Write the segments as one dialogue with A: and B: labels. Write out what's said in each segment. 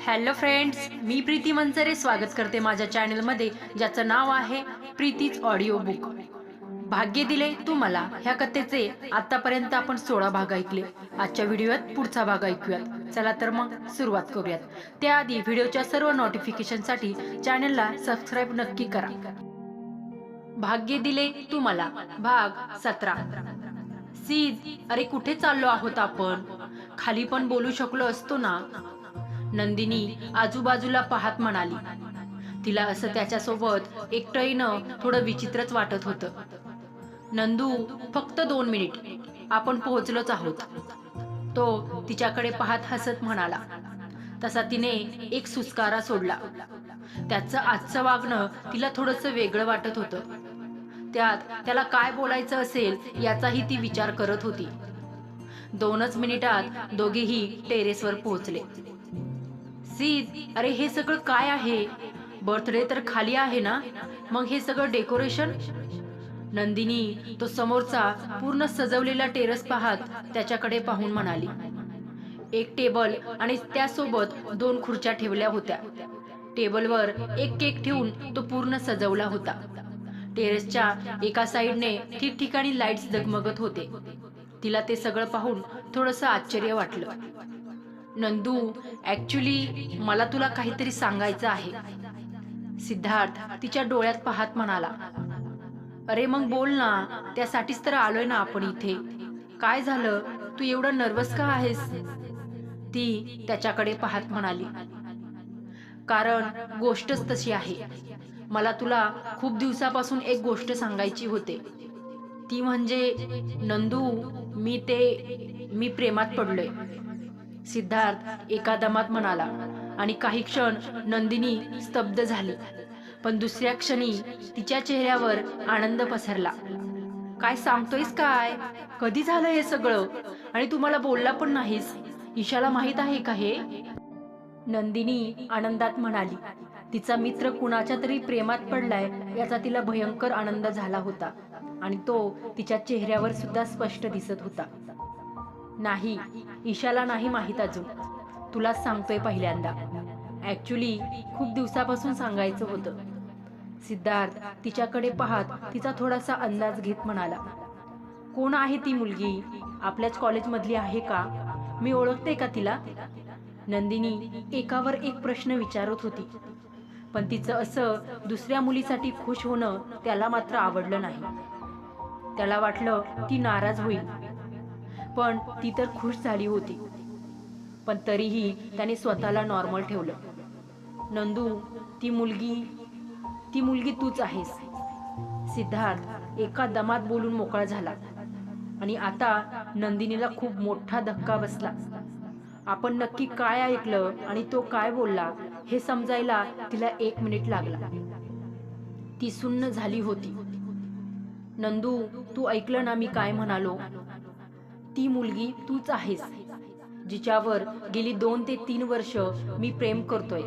A: Hello friends मी प्रीती मंचरे स्वागत करते माझ्या चॅनलमध्ये ज्याचं नाव आहे प्रीतीच ऑडिओ बुक भाग्य दिले तू मला ह्या कथेचे आतापर्यंत आपण सोळा भाग ऐकले. आजच्या व्हिडिओत पुढचा भाग ऐकूयात. चला तर मग सुरुवात करूयात. त्याआधी व्हिडिओच्या सर्व नोटिफिकेशनसाठी चॅनलला सबस्क्राईब नक्की करा. भाग्य दिले तू मला भाग सतरा. सीज अरे कुठे चाललो आहोत आपण? खाली पण बोलू शकलो असतो ना? नंदिनी आजूबाजूला पाहत म्हणाली. तिला असं त्याच्यासोबत एकटईनं थोडं विचित्रच वाटत होतं. नंदू फक्त दोन मिनिट. आपण पोहोचलोच आहोत. तो तिच्याकडे पाहत हसत म्हणाला. तसा तिने एक सुस्कारा सोडला. त्याचं आजचं वागणं तिला थोडंसं वेगळं वाटत होतं. त्यात त्याला काय बोलायचं असेल याचाही ती विचार करत होती. दोनच मिनिटात दोघेही टेरेसवर पोहोचले. सीज अरे हे सगळं काय आहे? बर्थडे तर खाली आहे ना? मग हे सगळं डेकोरेशन? नंदिनी तो समोरचा पूर्ण सजवलेला टेरेस पाहत त्याच्याकडे पाहून म्हणाली एक टेबल आणि त्यासोबत दोन खुर्च्या ठेवल्या होत्या. टेबलवर एक केक ठेवून तो पूर्ण सजवला होता. टेरेसच्या एका साइडने ठिकठिकाणी लाईट्स जगमगत होते. तिला ते सगळं पाहून थोडंसं आश्चर्य वाटलं. नंदू ऍक्च्युली मला तुला काहीतरी सांगायचं आहे. सिद्धार्थ तिच्या डोळ्यात पाहत म्हणाला अरे मग बोल ना त्यासाठीच तर आलोय ना आपण इथे. काय झालं? तू एवढं नर्वस का आहेस? ती त्याच्याकडे पाहत म्हणाली कारण गोष्टच तशी आहे. मला तुला खूप दिवसापासून एक गोष्ट सांगायची होते. ती म्हणजे नंदू मी ते मी प्रेमात पडलोय. सिद्धार्थ एका दमात म्हणाला आणि काही क्षण नंदिनी स्तब्ध झाली. पण दुसऱ्या क्षणी तिच्या चेहऱ्यावर आनंद पसरला. काय सांगतोयस काय? कधी झालं हे सगळं? आणि तू मला बोलला पण नाहीस. ईशाला माहीत आहे का हे? नंदिनी आनंदात म्हणाली तिचा मित्र कुणाच्या तरी प्रेमात पडलाय याचा तिला भयंकर आनंद झाला होता. आणि तो तिच्या चेहऱ्यावर सुद्धा स्पष्ट दिसत होता. नाही ईशाला नाही माहीत अजून. तुला सांगतोय पहिल्यांदा. ऍक्च्युली खूप दिवसापासून सांगायचं होतं. सिद्धार्थ तिच्याकडे पाहत तिचा थोडासा अंदाज घेत म्हणाला कोण आहे ती मुलगी? आपल्याच कॉलेजमधली आहे का? मी ओळखते का तिला? नंदिनी एकावर एक प्रश्न विचारत होती. पण तिचं असं दुसऱ्या मुलीसाठी खुश होणं त्याला मात्र आवडलं नाही. त्याला वाटलं ती नाराज होईल. पण ती तर खुश झाली होती. पण तरीही त्याने स्वतःला नॉर्मल ठेवलं. नंदू ती मुलगी ती मुलगी तूच आहेस. सिद्धार्थ एका दमात बोलून मोकळा झाला. आणि आता नंदिनीला खूप मोठा धक्का बसला. आपण नक्की काय ऐकलं आणि तो काय बोलला हे समजायला तिला एक मिनिट लागला. ती सुन्न झाली होती. नंदू तू ऐकलं ना मी काय म्हणालो? ती मुलगी तूच आहेस जिच्यावर गेली दोन ते तीन वर्ष मी प्रेम करतोय.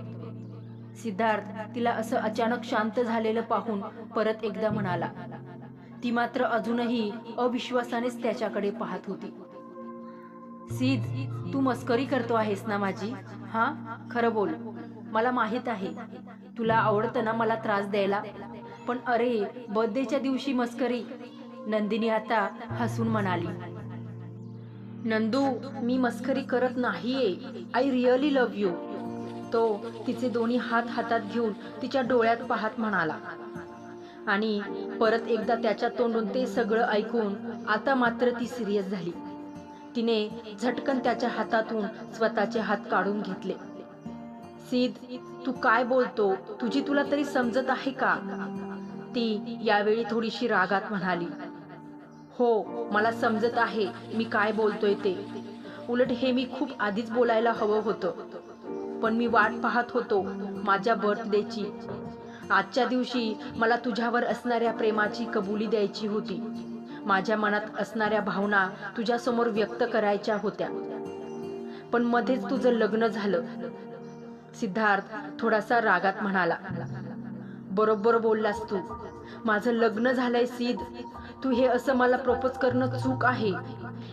A: सिद्धार्थ तिला असं अचानक शांत झालेलं पाहून परत एकदा म्हणाला ती मात्र अजूनही अविश्वासानेच त्याच्याकडे पाहत होती. सिद तू मस्करी करतो आहेस ना माझी? हा? खरं बोल. मला माहीत आहे. तुला आवडतं ना मला त्रास द्यायला? पण अरे बर्थडेच्या दिवशी मस्करी. नंदिनी आता हसून म्हणाली नंदू मी मस्करी करत नाहीये. आय रिअली लव्ह यू तो तिचे दोन्ही हात हातात घेऊन तिच्या डोळ्यात पाहत म्हणाला. आणि परत एकदा त्याच्या तोंडून ते सगळं ऐकून आता मात्र ती सिरियस झाली. तिने झटकन त्याच्या हातातून स्वतःचे हात काढून घेतले. सीद तू काय बोलतो? तुझी तुला तरी समजत आहे का? ती यावेळी थोडीशी रागात म्हणाली. हो मला समजत आहे मी काय बोलतोय ते. उलट हे मी खूप आधीच बोलायला हवं होतं. पण मी वाट पाहत होतो माझ्या बर्थडेची. आजच्या दिवशी मला तुझ्यावर असणाऱ्या प्रेमाची कबुली द्यायची होती. माझ्या मनात असणाऱ्या भावना तुझ्यासमोर व्यक्त करायच्या होत्या. पण मध्येच तुझं लग्न झालं. सिद्धार्थ थोडासा रागात म्हणाला बरोबर बोललास तू. माझं लग्न झालंय सीद तू हे असं मला प्रपोज करणं चूक आहे.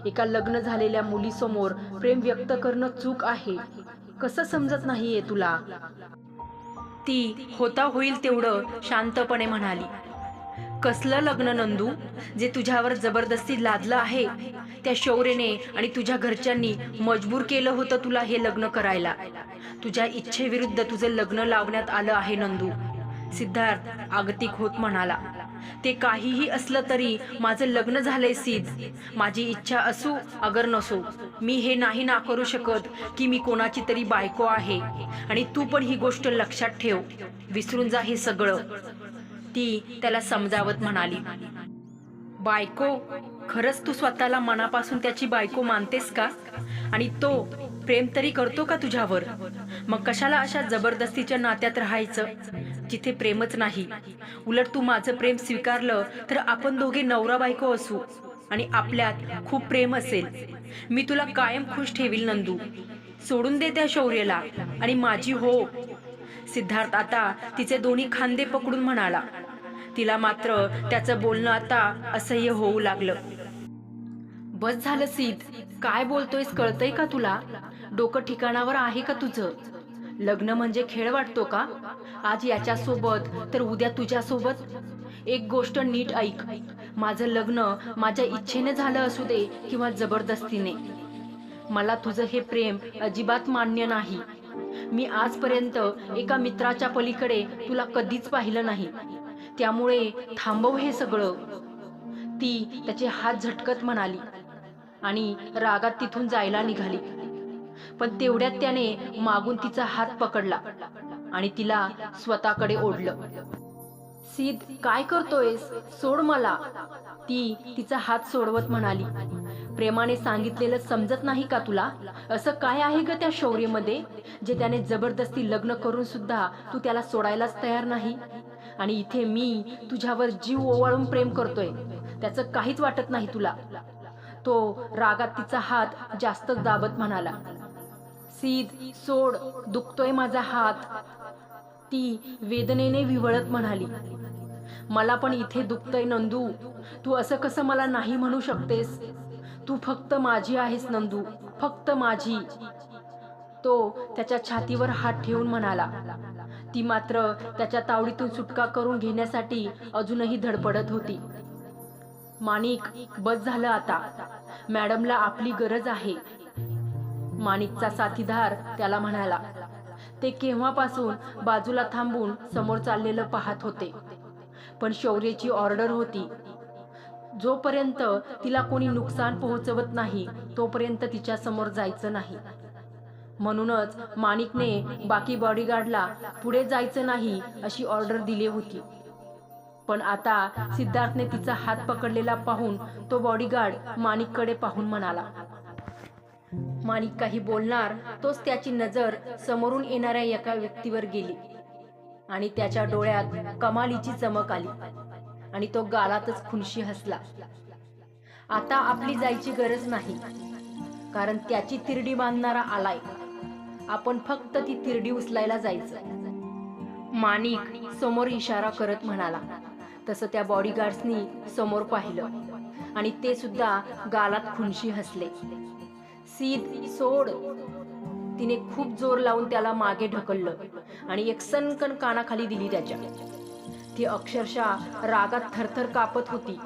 A: एका लग्न झालेल्या मुलीसमोर प्रेम व्यक्त करणं चूक आहे. कसं समजत नाहीये तुला? ती होता होईल तेवढं शांतपणे म्हणाली. कसलं लग्न नंदू? जे तुझ्यावर जबरदस्ती लादलं आहे. त्या शौर्यने आणि तुझ्या घरच्यांनी मजबूर केलं होतं तुला हे लग्न करायला. तुझ्या इच्छेविरुद्ध तुझं लग्न लावण्यात आलं आहे नंदू. सिद्धार्थ आगतिक होत म्हणाला. ते काहीही असलं तरी माझं लग्न झालंय सीज. माझी इच्छा असू अगर नसो मी हे नाही ना करू शकत की मी कोणाची तरी बायको आहे. आणि तू पण ही गोष्ट लक्षात ठेव. विसरून जा हे सगळं. ती त्याला समजावत म्हणाली. बायको खरंच तू स्वतःला मनापासून त्याची बायको मानतेस का? आणि तो प्रेम तरी करतो का तुझ्यावर? मग कशाला अशा जबरदस्तीच्या नात्यात राहायचं? जिथे प्रेमच नाही. उलट तू माझं प्रेम स्वीकारलं तर आपण दोघे नवरा बायको असू. आणि आपल्यात खूप प्रेम असेल. मी तुला कायम खुश ठेवील नंदू. सोडून दे त्या शौर्यला. आणि माझी हो. सिद्धार्थ आता तिचे दोन्ही खांदे पकडून म्हणाला. तिला मात्र त्याचं बोलणं आता असह्य होऊ लागलं. बस झालं सीत. काय बोलतोयस कळतंय का तुला? डोकं ठिकाणावर आहे का तुझं? लग्न म्हणजे खेळ वाटतो का? आज याच्या सोबत तर उद्या तुझ्या सोबत एक गोष्ट नीट ऐक. माझं लग्न माझ्या इच्छेने झालं असू दे किंवा जबरदस्तीने. मला तुझं हे प्रेम अजिबात मान्य नाही. मी आजपर्यंत एका मित्राच्या पलीकडे तुला कधीच पाहिलं नाही. त्यामुळे थांबव हे सगळं. ती त्याचे हात झटकत म्हणाली आणि रागात तिथून जायला निघाली. पण तेवढ्यात त्याने मागून तिचा हात पकडला आणि तिला स्वतःकडे ओढलं. सीद काय करतोयस? सोड मला. ती तिचा हात सोडवत म्हणाली. प्रेमाने सांगितलेलं समजत नाही का तुला? असं काय आहे ग त्या शौर्यमध्ये जे त्याने जबरदस्ती लग्न करून सुद्धा तू त्याला सोडायलाच तयार नाही? आणि इथे मी तुझ्यावर जीव ओवाळून प्रेम करतोय. त्याचं काहीच वाटत नाही तुला. तो रागात तिचा हात जास्त दाबत म्हणाला. सीद सोड दुखतोय माझा हात. ती वेदनेने विवळत म्हणाली मला पण इथे दुखतय नंदू. तू असं कसं मला नाही म्हणू शकतेस? तू फक्त माझी आहेस नंदू फक्त माझी. तो त्याच्या छातीवर हात ठेवून म्हणाला ती मात्र त्याच्या तावडीतून सुटका करून घेण्यासाठी अजूनही धडपडत होती. माणिक बस झालं आता. मॅडमला आपली गरज आहे. माणिकचा साथीदार त्याला म्हणाला ते केव्हापासून बाजूला थांबून समोर चाललेलं पाहत होते. पण शौर्यची ऑर्डर होती. जोपर्यंत तिला कोणी नुकसान पोहोचवत नाही तोपर्यंत तिच्या समोर जायचं नाही. म्हणूनच माणिकने बाकी बॉडीगार्डला पुढे जायचं नाही अशी ऑर्डर दिली होती. पण आता सिद्धार्थने तिचा हात पकडलेला पाहून तो बॉडीगार्ड माणिककडे पाहून म्हणाला माणिक काही बोलणार तोच त्याची नजर समोरून येणाऱ्या एका व्यक्तीवर गेली. आणि त्याच्या डोळ्यात कमालीची चमक आली. आणि तो गालातच खुनशी हसला. आता आपली जायची गरज नाही कारण त्याची तिरडी बांधणारा आलाय. आपण फक्त ती तिरडी उचलायला जायचं. माणिक समोर इशारा करत म्हणाला. तसं त्या बॉडीगार्ड्सनी समोर पाहिलं. आणि ते सुद्धा गालात खुनशी हसले. सीत सोड. तिने खूप जोर लावून त्याला मागे ढकललं आणि एक सनकन कानाखाली दिली त्याच्या. ती अक्षरशः रागात थरथर कापत होती.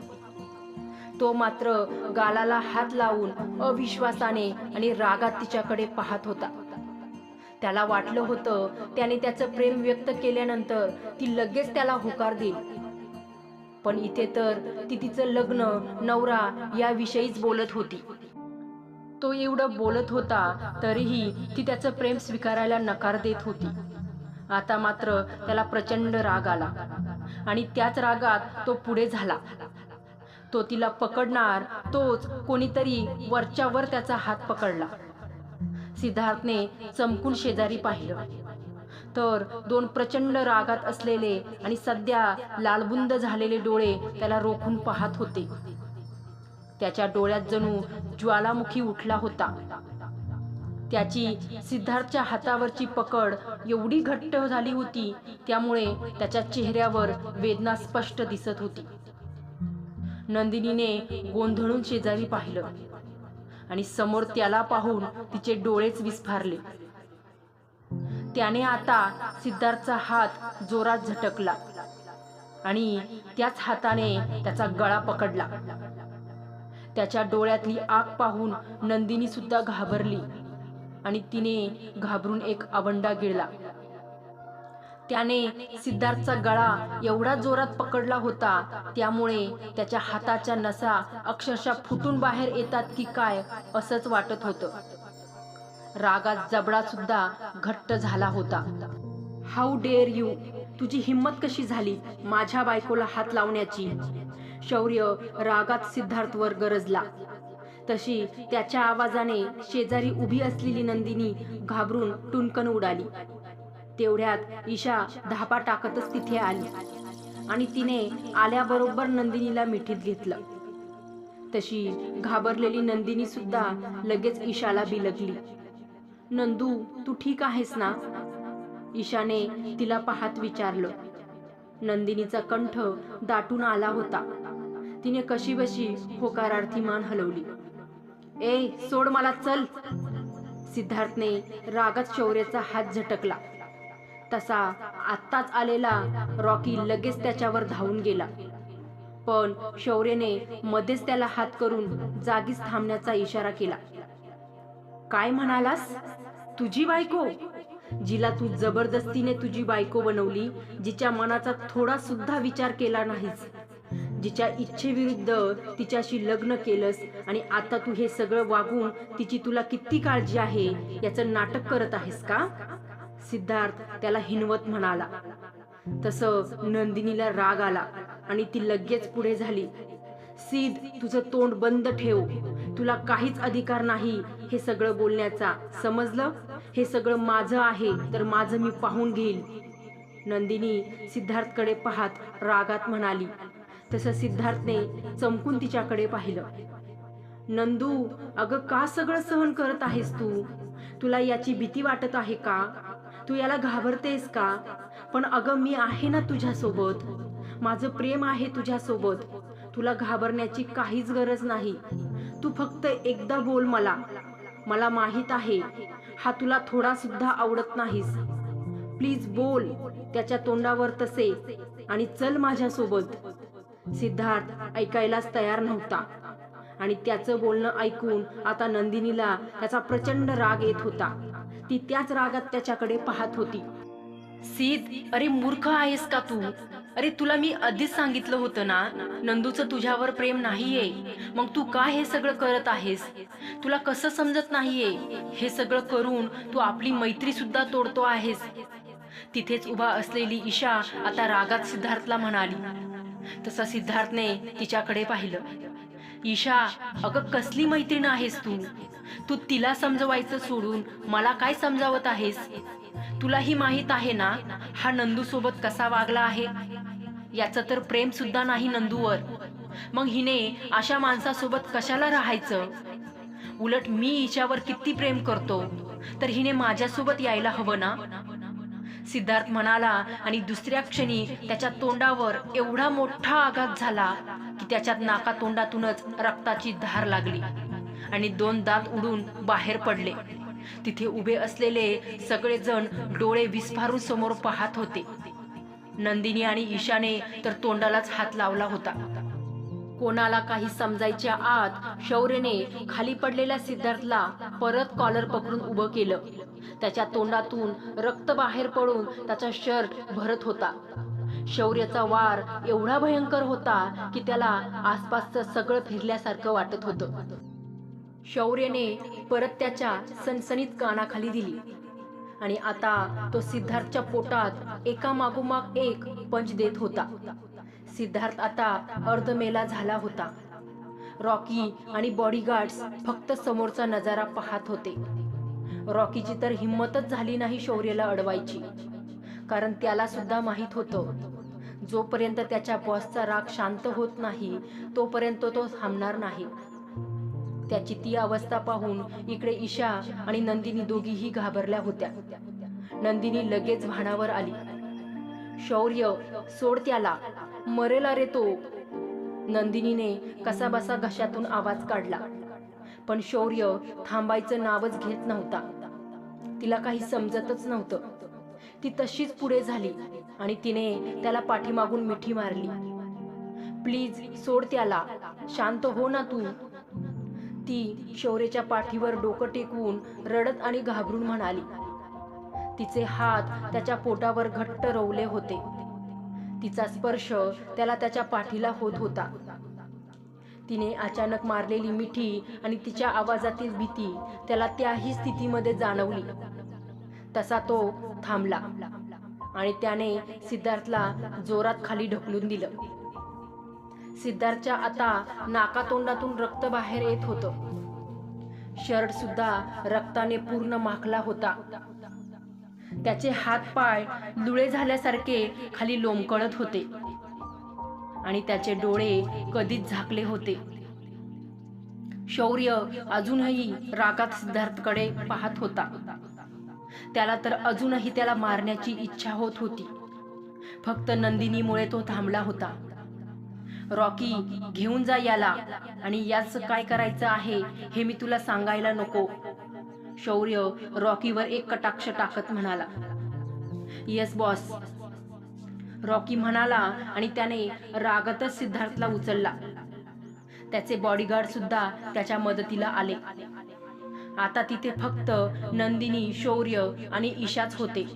A: तो मात्र गालाला हात लावून अविश्वासाने आणि रागात तिच्याकडे पाहत होता. त्याला वाटलं होतं त्याने त्याचं प्रेम व्यक्त केल्यानंतर ती लगेच त्याला होकार देईल. पण इथे तर ती तिचं लग्न नवरा याविषयीच बोलत होती. तो एवढं बोलत होता तरीही ती त्याचं प्रेम स्वीकारायला नकार देत होती. आता मात्र त्याला प्रचंड राग आला आणि त्याच रागात तो पुढे झाला. तो तिला पकडणार तोच कोणीतरी वरच्यावर त्याचा हात पकडला. सिद्धार्थने चमकून शेजारी पाहिलं. तर दोन प्रचंड रागात असलेले आणि सध्या लालबुंद झालेले डोळे त्याला रोखून पाहत होते. त्याच्या डोळ्यात जणू ज्वालामुखी उठला होता. त्याची सिद्धार्थच्या हातावरची पकड एवढी घट्ट झाली होती त्यामुळे त्याच्या चेहऱ्यावर वेदना स्पष्ट दिसत होती. नंदिनीने गोंधळून शेजारी पाहिलं आणि समोर त्याला पाहून तिचे डोळेच विस्फारले. त्याने आता सिद्धार्थचा हात जोरात झटकला आणि त्याच हाताने त्याचा गळा पकडला. त्याच्या डोळ्यातली आग पाहून नंदिनी सुद्धा घाबरली आणि तिने घाबरून एक आवंडा गिळला. त्याने सिद्धार्थचा गळा एवढा जोरात पकडला होता त्यामुळे त्याच्या हाताच्या नसा अक्षरशः फुटून बाहेर येतात की काय असंच वाटत होतं. रागात जबडा सुद्धा घट्ट झाला होता. हाऊ डेअर यू तुझी हिंमत कशी झाली माझ्या बायकोला हात लावण्याची? शौर्य रागात सिद्धार्थवर गरजला. तशी त्याच्या आवाजाने शेजारी उभी असलेली नंदिनी घाबरून टुनकन उडाली. तेवढ्यात ईशा धापा टाकतच तिथे आली आणि तिने आल्याबरोबर नंदिनीला मिठीत घेतलं. तशी घाबरलेली नंदिनी सुद्धा लगेच ईशाला बिलगली. नंदू तू ठीक आहेस ना? ईशाने तिला पाहत विचारलं. नंदिनीचा कंठ दाटून आला होता. तिने कशी बशी होकारार्थी मान हलवली. ए सोड मला चल. सिद्धार्थने रागात शौर्याचा हात झटकला. तसा आत्ताच आलेला रॉकी लगेच त्याच्यावर धावून गेला. पण शौर्यने मध्येच त्याला हात करून जागीच थांबण्याचा इशारा केला. काय म्हणालास? तुझी बायको? जिला तू जबरदस्तीने तुझी बायको बनवली जिच्या मनाचा थोडा सुद्धा विचार केला नाहीस. जिच्या इच्छेविरुद्ध तिच्याशी लग्न केलंस आणि आता तू हे सगळं वागून तिची तुला किती काळजी आहे याचं नाटक करत आहेस का? सिद्धार्थ त्याला हिनवत म्हणाला. तसं नंदिनीला राग आला आणि ती लगेच पुढे झाली. सिद तुझं तोंड बंद ठेव. तुला काहीच अधिकार नाही हे सगळं बोलण्याचा. समजलं? हे सगळं माझं आहे तर माझं मी पाहून घेईल. नंदिनी सिद्धार्थकडे पाहत रागात म्हणाली. तसं सिद्धार्थने चमकून तिच्याकडे पाहिलं. नंदू अगं का सगळं सहन करत आहेस तू? तुला याची भीती वाटत आहे का? तू याला घाबरतेस का? पण अगं मी आहे ना तुझ्यासोबत. माझं प्रेम आहे तुझ्यासोबत. तुला घाबरण्याची काहीच गरज नाही. तू फक्त एकदा बोल मला. मला माहीत आहे हा तुला थोडा सुद्धा आवडत नाहीस. प्लीज बोल त्याच्या तोंडावर तसे. आणि चल माझ्यासोबत. सिद्धार्थ ऐकायलाच तयार नव्हता. आणि त्याचं बोलणं ऐकून आता नंदिनीला त्याचा प्रचंड राग येत होता. ती त्याच रागात त्याच्याकडे पाहत होती. सीत अरे मूर्ख आहेस का तू? अरे तुला मी आधीच सांगितलं होतं ना नंदूचं तुझ्यावर प्रेम नाहीये. मग तू का हे सगळं करत आहेस? तुला कसं समजत नाहीये? हे सगळं करून तू आपली मैत्री सुद्धा तोडतो आहेस. तिथेच उभा असलेली ईशा आता रागात सिद्धार्थला म्हणाली तसा सिद्धार्थने तिच्याकडे पाहिलं. ईशा अगं कसली मैत्रीण आहेस तू? तू तिला समजवायचं सोडून मला काय समजावत आहेस? तुलाही माहीत आहे ना हा नंदू सोबत कसा वागला आहे? याचं तर प्रेम सुद्धा नाही नंदूवर. मग हिने अशा माणसासोबत कशाला राहायचं? उलट मी हिच्यावर किती प्रेम करतो? तर हिने माझ्यासोबत यायला हवं ना? सिद्धार्थ म्हणाला आणि दुसऱ्या क्षणी त्याच्या तोंडावर एवढा मोठा आघात झाला की त्याच्यात नाका तोंडातूनच रक्ताची धार लागली आणि दोन दात उडून बाहेर पडले. तिथे उभे असलेले सगळेजण डोळे विस्फारून समोर पाहत होते. नंदिनी आणि ईशाने तर तोंडालाच हात लावला होता. कोणाला काही समजायच्या आत शौर्यने खाली पडलेल्या सिद्धार्थला परत कॉलर पकडून उभं केलं. त्याच्या तोंडातून रक्त बाहेर पडून त्याचा शर्ट भरत होता. शौर्याचा वार एवढा भयंकर होता की त्याला आसपासचं सगळं फिरल्यासारखं वाटत होतं. शौर्यने परत त्याच्या सनसनीत कानाखाली दिली. आणि आता तो सिद्धार्थच्या पोटात एका मागोमाग एक पंच देत होता. सिद्धार्थ आता अर्धमेला झाला होता. रॉकी आणि बॉडीगार्ड्स फक्त समोरचा नजारा पाहत होते. रॉकीची तर हिंमतच झाली नाही शौर्यला अडवायची. कारण त्याला सुद्धा माहीत होतं जोपर्यंत त्याच्या बॉसचा राग शांत होत नाही तोपर्यंत तो थांबणार नाही. त्याची ती अवस्था पाहून इकडे ईशा आणि नंदिनी दोघीही घाबरल्या होत्या. नंदिनी लगेच भानावर आली. शौर्य सोड त्याला. मरेला रे तो. नंदिनीने कसाबसा घशातून आवाज काढला. पण शौर्य थांबायचं नावच घेत नव्हता. तिला काही समजतच नव्हतं. ती तशीच पुढे झाली आणि तिने त्याला पाठीमागून मिठी मारली. प्लीज सोड त्याला. शांत हो ना तू. ती शौर्यच्या पाठीवर डोकं टेकवून रडत आणि घाबरून म्हणाली. तिचे हात त्याच्या पोटावर घट्ट रोवले होते. तिचा स्पर्श त्याला त्याच्या पाठीला होत होता. तिने अचानक मारलेली मिठी आणि तिच्या आवाजातील भीती त्याला त्याही स्थितीमध्ये जाणवली. तसा तो थांबला आणि त्याने सिद्धार्थला जोरात खाली ढकलून दिलं. सिद्धार्थच्या आता नाकातोंडातून रक्त बाहेर येत होतं. शर्ट सुद्धा रक्ताने पूर्ण माखला होता. त्याचे हात पाय लुळे झाल्यासारखे खाली लोंबकळत होते. आणि त्याचे डोळे कधीच झाकले होते. शौर्य अजूनही रागात सिद्धार्थकडे पाहत होता. त्याला तर अजूनही त्याला मारण्याची इच्छा होत होती. फक्त नंदिनीमुळे तो थांबला होता. रॉकी घेऊन जा याला आणि याच काय करायचं आहे हे मी तुला सांगायला नको. शौर्य रॉकीवर एक कटाक्ष टाकत म्हणाला. येस बॉस रॉकी म्हणाला आणि त्याने रागातच सिद्धार्थला उचलला. त्याचे बॉडीगार्ड सुद्धा त्याच्या मदतीला आले. आता तिथे फक्त नंदिनी शौर्य आणि ईशाच होते.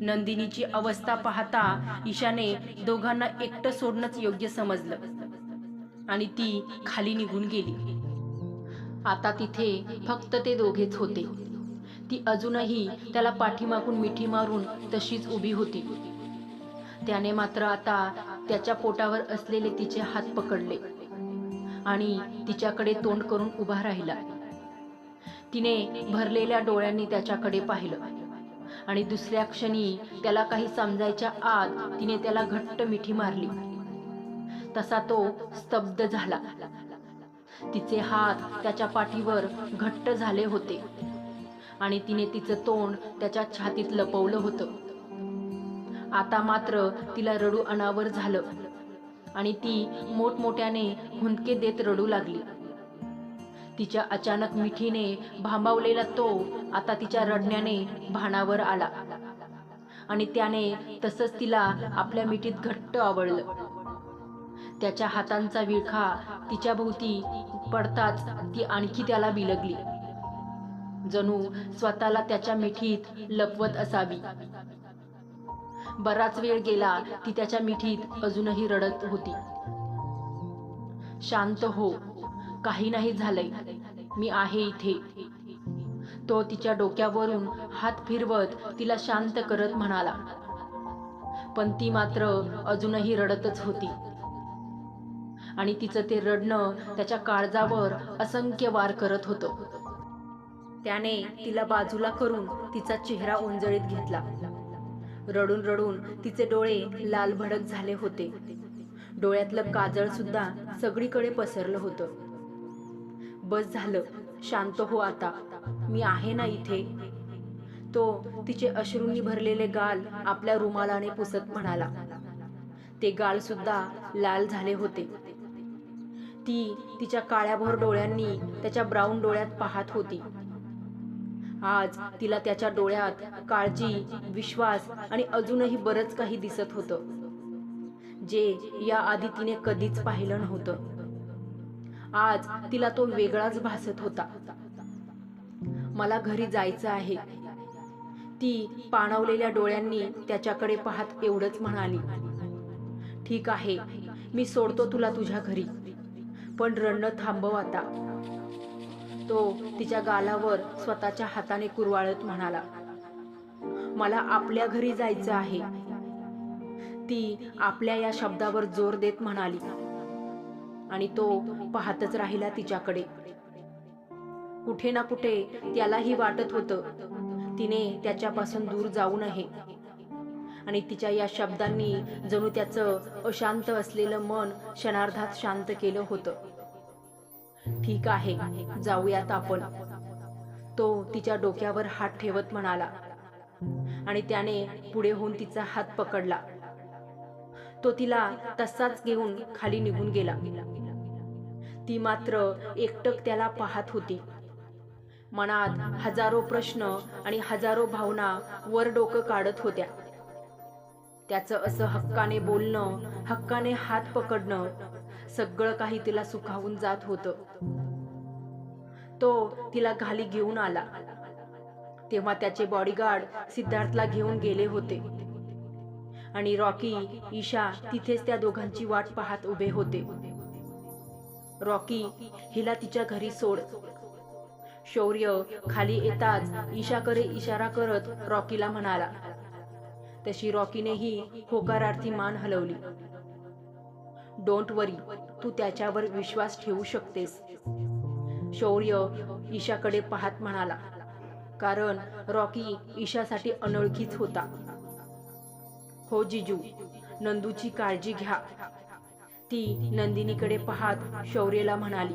A: नंदिनीची अवस्था पाहता ईशाने दोघांना एकटं सोडणंच योग्य समजलं आणि ती खाली निघून गेली. आता तिथे फक्त ते दोघेच होते. ती अजूनही त्याला पाठीमागून मिठी मारून तशीच उभी होती. त्याने मात्र आता त्याच्या पोटावर असलेले तिचे हात पकडले आणि तिच्याकडे तोंड करून उभा राहिला. तिने भरलेल्या डोळ्यांनी त्याच्याकडे पाहिलं आणि दुसऱ्या क्षणी त्याला काही समजायच्या आत तिने त्याला घट्ट मिठी मारली. तसा तो स्तब्ध झाला. तिचे हात त्याच्या पाठीवर घट्ट झाले होते आणि तिने तिचं तोंड त्याच्या छातीत लपवलं होतं. आता मात्र तिला रडू अनावर झालं आणि ती मोठमोठ्याने हुंदके देत रडू लागली. तिच्या अचानक मिठीने भांबावलेला तो आता तिच्या रडण्याने भानावर आला आणि त्याने तसंच तिला आपल्या मिठीत घट्ट आवडलं त्याच्या हातांचा विळखा तिच्या भोवती पडताच ती आणखी त्याला बिलगली. जणू स्वतःला त्याच्या मिठीत लपवत असावी. बराच वेळ गेला ती त्याच्या मिठीत अजूनही रडत होती. शांत हो काही नाही झालंय. मी आहे इथे. तो तिच्या डोक्यावरून हात फिरवत तिला शांत करत म्हणाला. पण ती मात्र अजूनही रडतच होती. आणि तिचं ते रडणं त्याच्या काळजावर असंख्य वार करत होतं. त्याने तिला बाजूला करून तिचा चेहरा उंजळीत घेतला. रडून रडून तिचे डोळे लाल भडक झाले होते. डोळ्यातलं काजळ सुद्धा सगळीकडे पसरलं होतं. बस झालं शांत हो आता मी आहे ना इथे. तो तिचे अश्रूंनी भरलेले गाल आपल्या रुमालाने पुसत म्हणाला. ते गाल सुद्धा लाल झाले होते. ती तिच्या काळ्याभोर डोळ्यांनी त्याच्या ब्राऊन डोळ्यात पाहत होती. आज तिला त्याच्या डोळ्यात काळजी विश्वास आणि अजूनही बरंच काही दिसत होतं जे या आधी तिने कधीच पाहिलं नव्हतं. आज तिला तो वेगळाच भासत होता. मला घरी जायचं आहे. ती पाणवलेल्या डोळ्यांनी त्याच्याकडे पाहत एवढंच म्हणाली ठीक आहे मी सोडतो तुला तुझ्या घरी पण रडणं थांबव आता. तो तिच्या गालावर स्वतःच्या हाताने कुरवाळत म्हणाला मला आपल्या घरी जायचं आहे. ती आपल्या या शब्दावर जोर देत म्हणाली आणि तो पाहतच राहिला तिच्याकडे. कुठे ना कुठे त्यालाही वाटत होतं तिने त्याच्यापासून दूर जाऊ नये. आणि तिच्या या शब्दांनी जणू त्याचं अशांत असलेलं मन क्षणार्धात शांत केलं होतं. ठीक आहे. जाऊयात आपण. तो तिच्या डोक्यावर हात ठेवत म्हणाला. आणि त्याने पुढे होऊन तिचा हात पकडला. तो तिला तसाच घेऊन खाली निघून गेला. ती मात्र एकटक त्याला पाहत होती. मनात हजारो प्रश्न आणि हजारो भावना वर डोकं काढत होत्या. त्याचं असं हक्काने बोलणं हक्काने हात पकडणं सगळं काही तिला सुखावून जात होतं. तो तिला घाली घेऊन आला. तेव्हा त्याचे बॉडीगार्ड सिद्धार्थला घेऊन गेले होते. आणि रॉकी ईशा तिथेच त्या दोघांची वाट पाहत उभे होते. रॉकी हिला तिच्या घरी सोड. शौर्य खाली येताच ईशाकडे इशारा करत रॉकीला म्हणाला. तशी रॉकीनेही होकारार्थी मान हलवली. डोंट वरी तू त्याच्यावर विश्वास ठेवू शकतेस. शौर्य ईशाकडे पाहत म्हणाला. कारण रॉकी ईशासाठी अनोळखीच होता. हो जिजू नंदूची काळजी घ्या. ती नंदिनीकडे पाहत शौर्यला म्हणाली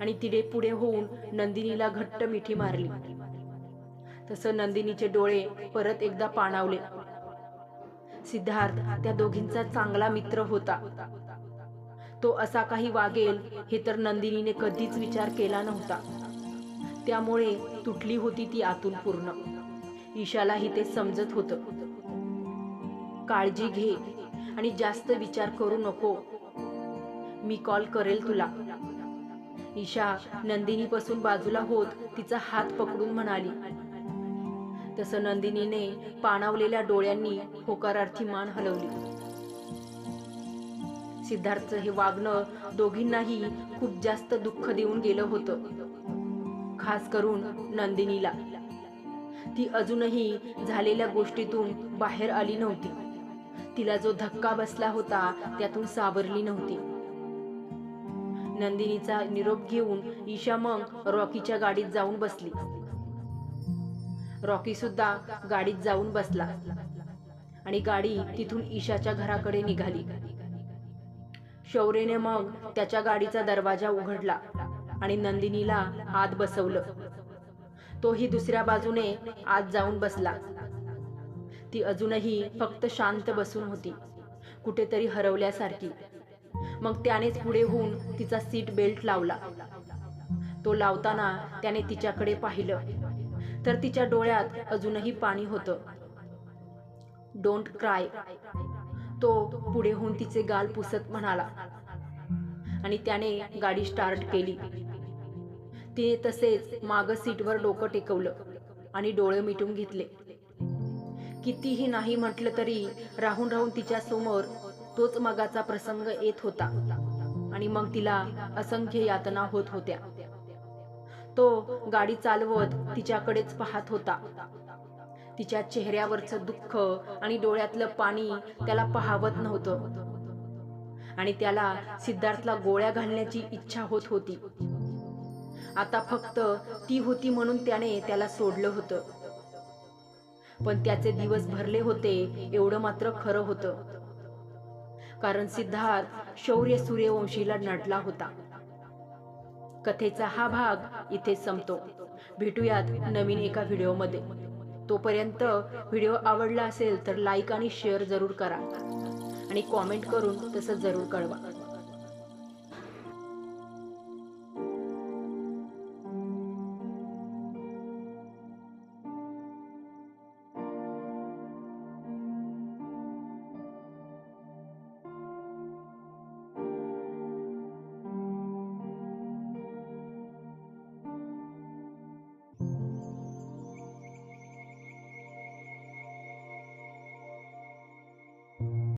A: आणि तिने पुढे होऊन नंदिनीला घट्ट मिठी मारली. तसं नंदिनीचे डोळे परत एकदा पाणावले. सिद्धार्थ त्या दोघींचा चांगला मित्र होता. तो असा काही वागेल हे तर नंदिनीने कधीच विचार केला नव्हता. त्यामुळे तुटली होती ती आतून पूर्ण. ईशालाही ते समजत होतं. काळजी घे आणि जास्त विचार करू नको. मी कॉल करेल तुला. ईशा नंदिनीपासून बाजूला होत तिचा हात पकडून म्हणाली. तसं नंदिनीने पाणावलेल्या डोळ्यांनी होकारार्थी मान हलवली. सिद्धार्थचं हे वागणं दोघींनाही खूप जास्त दुःख देऊन गेलं होतं. खास करून नंदिनीला. ती अजूनही झालेल्या गोष्टीतून बाहेर आली नव्हती. तिला जो धक्का बसला होता त्यातून सावरली नव्हती. नंदिनीचा निरोप घेऊन ईशा मग रॉकीच्या गाडीत जाऊन बसली. रॉकी सुद्धा गाडीत जाऊन बसला. आणि गाडी तिथून ईशाच्या घराकडे निघाली. शौर्यने मग त्याच्या गाडीचा दरवाजा उघडला आणि नंदिनीला आत बसवलं. तोही दुसऱ्या बाजूने आत जाऊन बसला. ती अजूनही फक्त शांत बसून होती कुठेतरी हरवल्यासारखी. मग त्यानेच पुढे होऊन तिचा सीट बेल्ट लावला. तो लावताना त्याने तिच्याकडे पाहिलं. तर तिच्या डोळ्यात अजूनही पाणी होतं. डोंट क्राय तो पुढे होऊन तिचे गाल पुसत म्हणाला. आणि त्याने गाडी स्टार्ट केली. तिने तसेच माग सीटवर डोकं टेकवलं आणि डोळे मिटून घेतले. कितीही नाही म्हटलं तरी राहून राहून तिच्या समोर तोच मगाचा प्रसंग येत होता आणि मग तिला असंख्य यातना होत होत्या. तो गाडी चालवत तिच्याकडेच पाहत होता. तिच्या चेहऱ्यावरचं दुःख आणि डोळ्यातलं पाणी त्याला पाहावत नव्हतं. आणि त्याला सिद्धार्थला गोळ्या घालण्याची इच्छा होत होती. आता फक्त ती होती म्हणून त्याने त्याला सोडलं होतं. पण त्याचे दिवस भरले होते एवढं मात्र खरं होतं. कारण सिद्धार्थ शौर्य सूर्यवंशीला नडला होता. कथेचा हा भाग इथे संपतो. भेटूयात नवीन एका व्हिडिओमध्ये. तोपर्यंत व्हिडिओ आवडला असेल तर लाईक आणि शेअर जरूर करा. आणि कॉमेंट करून तसं जरूर कळवा.